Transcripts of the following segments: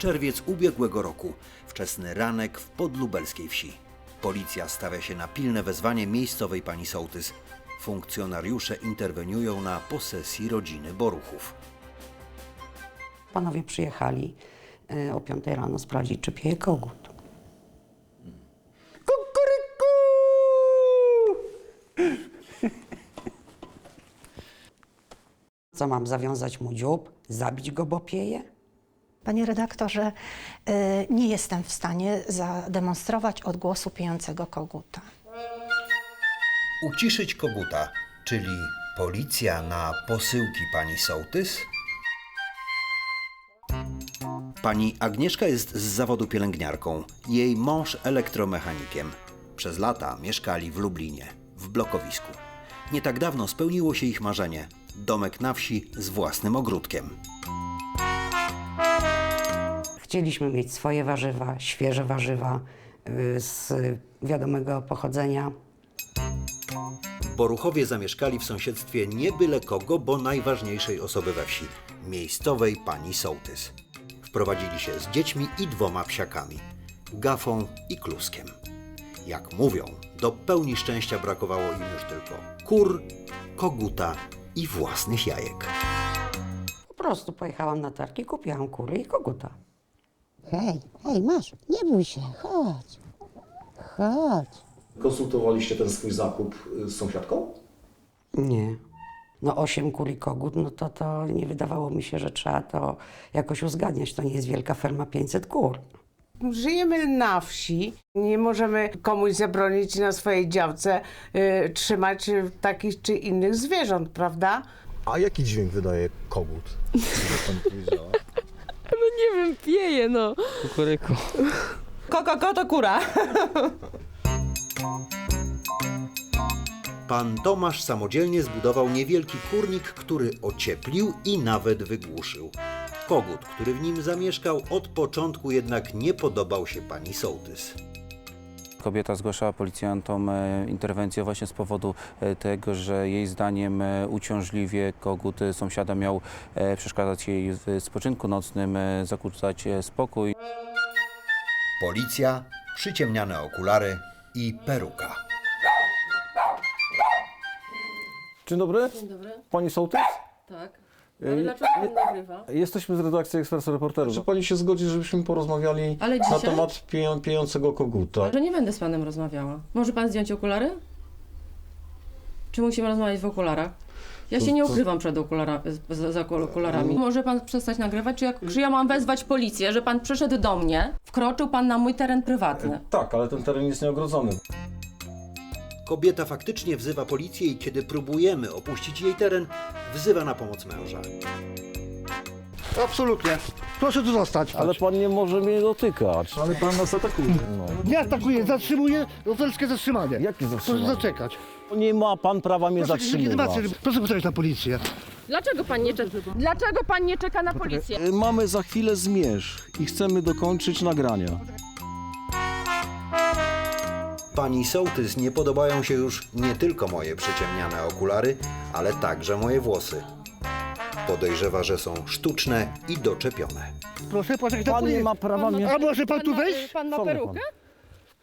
Czerwiec ubiegłego roku. Wczesny ranek w podlubelskiej wsi. Policja stawia się na pilne wezwanie miejscowej pani sołtys. Funkcjonariusze interweniują na posesji rodziny Boruchów. Panowie przyjechali e, o 5 rano sprawdzić, czy pieje kogut. Co mam, zawiązać mu dziób, zabić go, bo pieje? Panie redaktorze, y, nie jestem w stanie zademonstrować odgłosu pijącego koguta. Uciszyć koguta, czyli policja na posyłki pani sołtys? Pani Agnieszka jest z zawodu pielęgniarką, jej mąż elektromechanikiem. Przez lata mieszkali w Lublinie, w blokowisku. Nie tak dawno spełniło się ich marzenie domek na wsi z własnym ogródkiem. Chcieliśmy mieć swoje warzywa, świeże warzywa y, z wiadomego pochodzenia. Boruchowie zamieszkali w sąsiedztwie nie byle kogo, bo najważniejszej osoby we wsi miejscowej pani sołtys. Wprowadzili się z dziećmi i dwoma psiakami gafą i kluskiem. Jak mówią, do pełni szczęścia brakowało im już tylko kur, koguta i własnych jajek. Po prostu pojechałam na targi, kupiłam kury i koguta. Hej, hej, masz, nie bój się, chodź. Chodź. Konsultowaliście ten swój zakup y, z sąsiadką? Nie. No osiem kur i kogut, no to, to nie wydawało mi się, że trzeba to jakoś uzgadniać. To nie jest wielka ferma 500 kur. Żyjemy na wsi, nie możemy komuś zabronić na swojej działce y, trzymać y, takich czy innych zwierząt, prawda? A jaki dźwięk wydaje kogut? wiem, pieje no. Kukuryku. Koko, ko to kura. Pan Tomasz samodzielnie zbudował niewielki kurnik, który ocieplił i nawet wygłuszył. Kogut, który w nim zamieszkał, od początku jednak nie podobał się pani sołtys. Kobieta zgłaszała policjantom e, interwencję właśnie z powodu e, tego, że jej zdaniem e, uciążliwie kogut sąsiada miał przeszkadzać jej w spoczynku nocnym, zakłócać spokój. Policja, przyciemniane okulary i peruka. Dzień dobry. Dzień dobry. Pani sołtys? Tak. Ale dlaczego pan nagrywa? Jesteśmy z redakcji Ekspresu Reporterów. Czy pani się zgodzi, żebyśmy porozmawiali Ale na dzisiaj? temat pieją, pijącego koguta? Że nie będę z panem rozmawiała. Może pan zdjąć okulary? Czy musimy rozmawiać w okularach? Ja To- się nie to- ukrywam przed okulara, z- za okularami. Może pan przestać nagrywać? Czy, jak, czy ja mam wezwać policję, że pan przyszedł do mnie, wkroczył pan na mój teren prywatny? Tak, ale ten teren jest nieogrodzony. Kobieta faktycznie wzywa policję i kiedy próbujemy opuścić jej teren, wzywa na pomoc męża. Absolutnie. Proszę tu zostać. Ale pan nie może mnie dotykać. Ale pan nas atakuje. No. Nie atakuje, zatrzymuje obywatelskie zatrzymanie. Jakie Proszę zatrzymanie? zaczekać. Nie ma pan prawa mnie Proszę, zatrzymywać. Proszę poczekać na policję. Dlaczego pan nie czeka? Dlaczego pan nie czeka na policję? Y, Mamy za chwilę zmierzch i chcemy dokończyć nagrania. Pani sołtys nie podobają się już nie tylko moje przyciemniane okulary, ale także moje włosy. Podejrzewa, że są sztuczne i doczepione. Proszę poczekać na Pan nie ma prawa mnie... A może pan tu wejść? Pan ma Co ma perukę?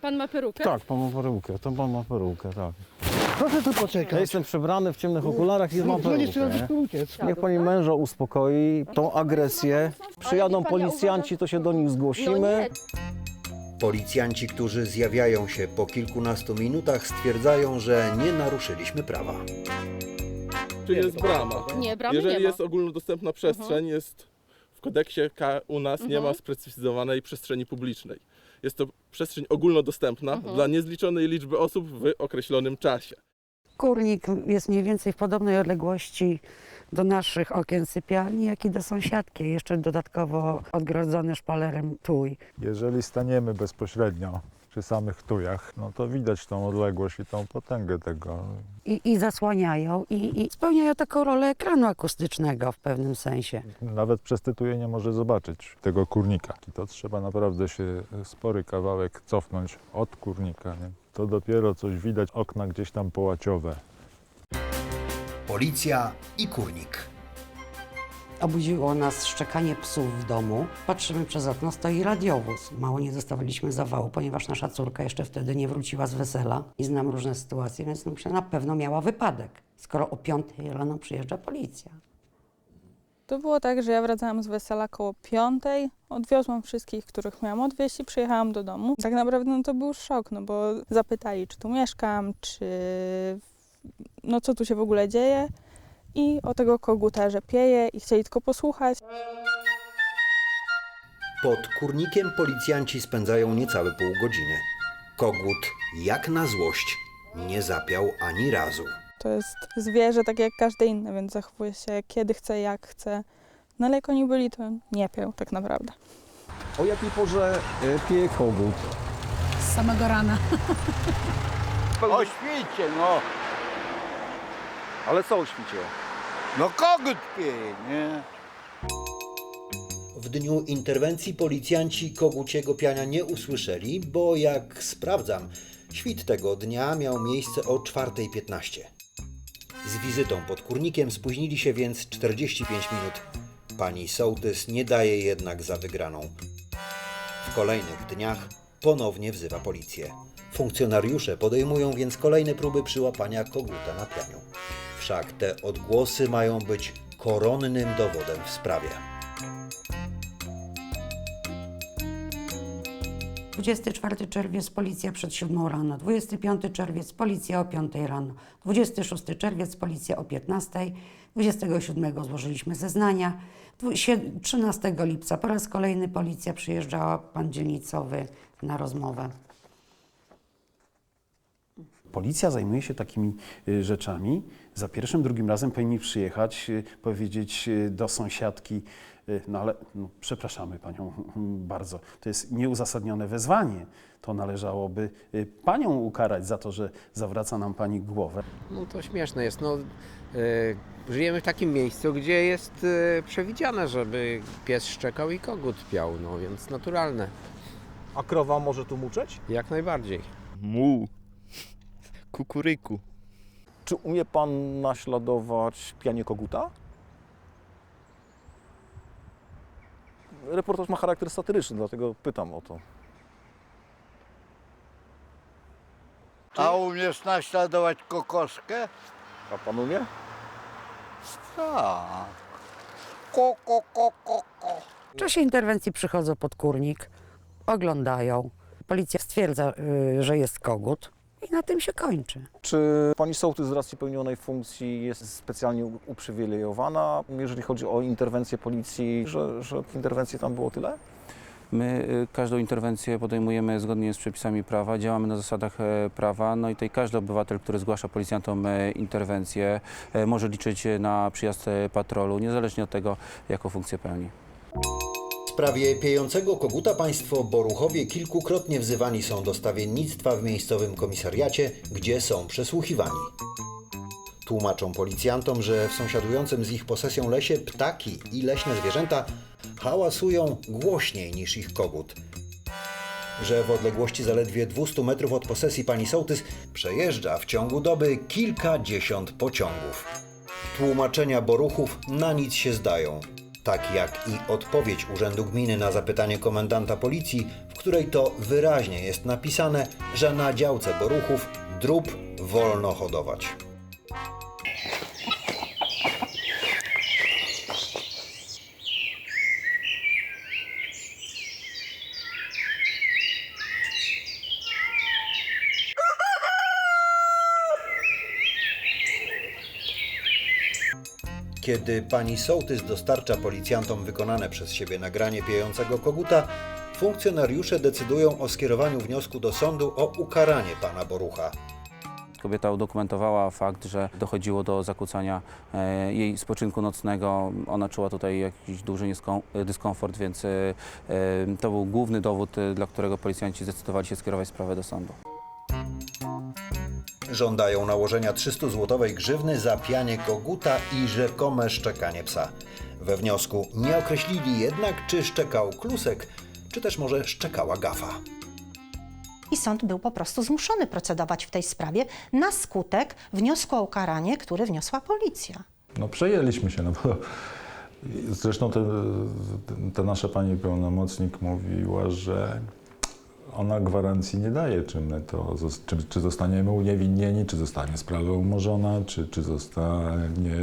Pan ma perukę? Tak, pan ma perukę, to pan ma perukę, tak. Proszę tu Ja poczekać. jestem przebrany w ciemnych okularach i mam No nie perukę. nie? uciec. Niech pani męża uspokoi tą agresję. Przyjadą policjanci, to się do nich No zgłosimy. Policjanci, którzy zjawiają się po kilkunastu minutach, stwierdzają, że nie naruszyliśmy prawa. Tu jest brama. Nie, bramy Jeżeli nie ma. jest ogólnodostępna przestrzeń, jest w kodeksie K u nas nie ma sprecyzowanej przestrzeni publicznej. Jest to przestrzeń ogólnodostępna dla niezliczonej liczby osób w określonym czasie. Kurnik jest mniej więcej w podobnej odległości do naszych okien sypialni, jak i do sąsiadki. Jeszcze dodatkowo odgrodzony szpalerem tuj. Jeżeli staniemy bezpośrednio przy samych tujach, no to widać tą odległość i tą potęgę tego. I, i zasłaniają, i, i spełniają taką rolę ekranu akustycznego w pewnym sensie. Nawet przez te tuje nie może zobaczyć tego kurnika. I to trzeba naprawdę się spory kawałek cofnąć od kurnika. Nie? To dopiero coś widać, okna gdzieś tam połaciowe. Policja i kurnik. Obudziło nas szczekanie psów w domu. Patrzymy przez okno, stoi radiowóz. Mało nie dostawaliśmy zawału, ponieważ nasza córka jeszcze wtedy nie wróciła z wesela i znam różne sytuacje, więc myślę, na pewno miała wypadek, skoro o 5 rano przyjeżdża policja. To było tak, że ja wracałam z wesela koło piątej, odwiozłam wszystkich, których miałam odwieźć i przyjechałam do domu. Tak naprawdę no, to był szok, no bo zapytali, czy tu mieszkam, czy no co tu się w ogóle dzieje i o tego koguta, że pieje i chcieli tylko posłuchać. Pod kurnikiem policjanci spędzają niecałe pół godziny. Kogut, jak na złość, nie zapiał ani razu. To jest zwierzę tak jak każde inne, więc zachowuje się kiedy chce, jak chce. No ale jak oni byli, to nie piał tak naprawdę. O jakiej porze y, pije kogut? Z samego rana. O świcie, no. Ale co o świcie? No kogut pieje, nie? W dniu interwencji policjanci koguciego piania nie usłyszeli, bo jak sprawdzam, świt tego dnia miał miejsce o 4.15. Z wizytą pod kurnikiem spóźnili się więc 45 minut. Pani sołtys nie daje jednak za wygraną. W kolejnych dniach ponownie wzywa policję. Funkcjonariusze podejmują więc kolejne próby przyłapania koguta na pianiu. Wszak te odgłosy mają być koronnym dowodem w sprawie. 24 czerwiec policja przed 7 rano, 25 czerwiec policja o 5 rano, 26 czerwiec policja o 15, 27 złożyliśmy zeznania, dwu- sie- 13 lipca po raz kolejny policja przyjeżdżała, pan dzielnicowy na rozmowę. Policja zajmuje się takimi y, rzeczami. Za pierwszym, drugim razem powinni przyjechać, y, powiedzieć y, do sąsiadki, no ale no, przepraszamy panią bardzo, to jest nieuzasadnione wezwanie. To należałoby panią ukarać za to, że zawraca nam pani głowę. No to śmieszne jest. No, e, żyjemy w takim miejscu, gdzie jest e, przewidziane, żeby pies szczekał i kogut piał, no więc naturalne. A krowa może tu muczeć? Jak najbardziej. Mu. Kukuryku. Czy umie pan naśladować pianie koguta? Reportaż ma charakter satyryczny, dlatego pytam o to. A umiesz naśladować kokoszkę? A pan umie? Tak. Ko, ko, ko, ko, ko. W czasie interwencji przychodzą pod kurnik, oglądają. Policja stwierdza, y, że jest kogut i na tym się kończy. Czy pani sołtys z racji pełnionej funkcji jest specjalnie uprzywilejowana, jeżeli chodzi o interwencję policji, że, że interwencji tam było tyle? My y, każdą interwencję podejmujemy zgodnie z przepisami prawa, działamy na zasadach e, prawa, no i tutaj każdy obywatel, który zgłasza policjantom e, interwencję, e, może liczyć na przyjazd patrolu, niezależnie od tego, jaką funkcję pełni. Sprawie piejącego koguta państwo Boruchowie kilkukrotnie wzywani są do stawiennictwa w miejscowym komisariacie, gdzie są przesłuchiwani. Tłumaczą policjantom, że w sąsiadującym z ich posesją lesie ptaki i leśne zwierzęta hałasują głośniej niż ich kogut. Że w odległości zaledwie 200 metrów od posesji pani sołtys przejeżdża w ciągu doby kilkadziesiąt pociągów. Tłumaczenia Boruchów na nic się zdają. Tak jak i odpowiedź Urzędu Gminy na zapytanie komendanta policji, w której to wyraźnie jest napisane, że na działce Boruchów drób wolno hodować. Kiedy pani sołtys dostarcza policjantom wykonane przez siebie nagranie piejącego koguta, funkcjonariusze decydują o skierowaniu wniosku do sądu o ukaranie pana Borucha. Kobieta udokumentowała fakt, że dochodziło do zakłócania e, jej spoczynku nocnego. Ona czuła tutaj jakiś duży nieskom- dyskomfort, więc e, e, to był główny dowód, e, dla którego policjanci zdecydowali się skierować sprawę do sądu. Żądają nałożenia 300-złotowej grzywny za pianie koguta i rzekome szczekanie psa. We wniosku nie określili jednak, czy szczekał klusek, czy też może szczekała gafa. I sąd był po prostu zmuszony procedować w tej sprawie na skutek wniosku o ukaranie, który wniosła policja. No przejęliśmy się, no bo Zresztą te, ta nasza pani pełnomocnik mówiła, że ona gwarancji nie daje, czy, my to, czy, czy zostaniemy uniewinnieni, czy zostanie sprawa umorzona, czy, czy zostanie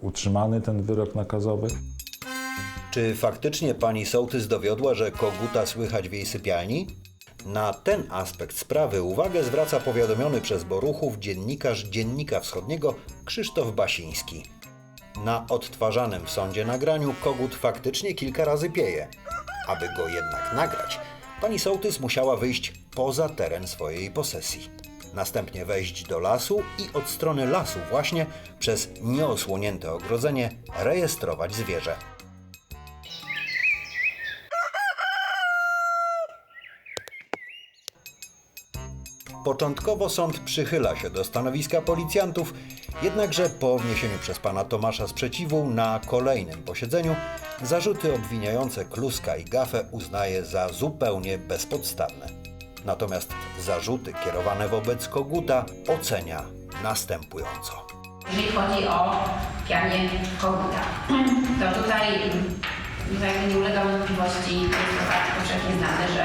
utrzymany ten wyrok nakazowy. Czy faktycznie pani sołtys dowiodła, że koguta słychać w jej sypialni? Na ten aspekt sprawy uwagę zwraca powiadomiony przez Boruchów dziennikarz Dziennika Wschodniego Krzysztof Basiński. Na odtwarzanym w sądzie nagraniu kogut faktycznie kilka razy pieje. Aby go jednak nagrać, pani sołtys musiała wyjść poza teren swojej posesji. Następnie wejść do lasu i od strony lasu właśnie przez nieosłonięte ogrodzenie rejestrować zwierzę. Początkowo sąd przychyla się do stanowiska policjantów, jednakże po wniesieniu przez pana Tomasza sprzeciwu na kolejnym posiedzeniu zarzuty obwiniające Kluska i Gafę uznaje za zupełnie bezpodstawne. Natomiast zarzuty kierowane wobec Koguta ocenia następująco. Jeżeli chodzi o pianie koguta, to tutaj, tutaj nie ulega wątpliwości, jest to fakt powszechnie znany, że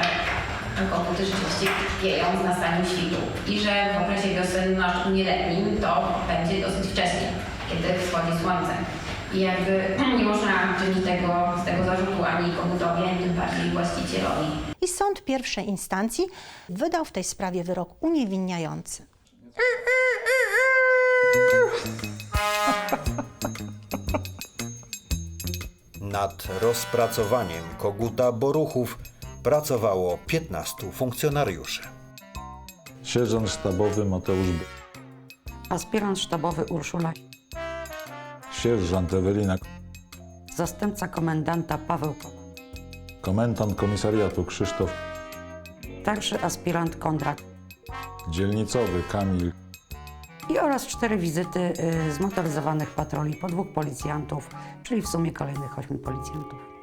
koguty rzeczywiście pieją z nastaniem świtu i że w okresie wiosenno-letnim to będzie dosyć wcześnie, kiedy wschodzi słońce. I jakby nie można czynić tego, z tego zarzutu ani kogutowi, ani tym bardziej właścicielowi. I sąd pierwszej instancji wydał w tej sprawie wyrok uniewinniający. Nad rozpracowaniem Koguta Boruchów pracowało 15 funkcjonariuszy. Sierżant sztabowy Mateusz B. Aspirant sztabowy Urszula, Sierżant Ewelina, zastępca komendanta Paweł Kok, komendant komisariatu Krzysztof, starszy aspirant Konrad dzielnicowy Kamil, i oraz cztery wizyty y, zmotoryzowanych patroli po dwóch policjantów, czyli w sumie kolejnych ośmiu policjantów.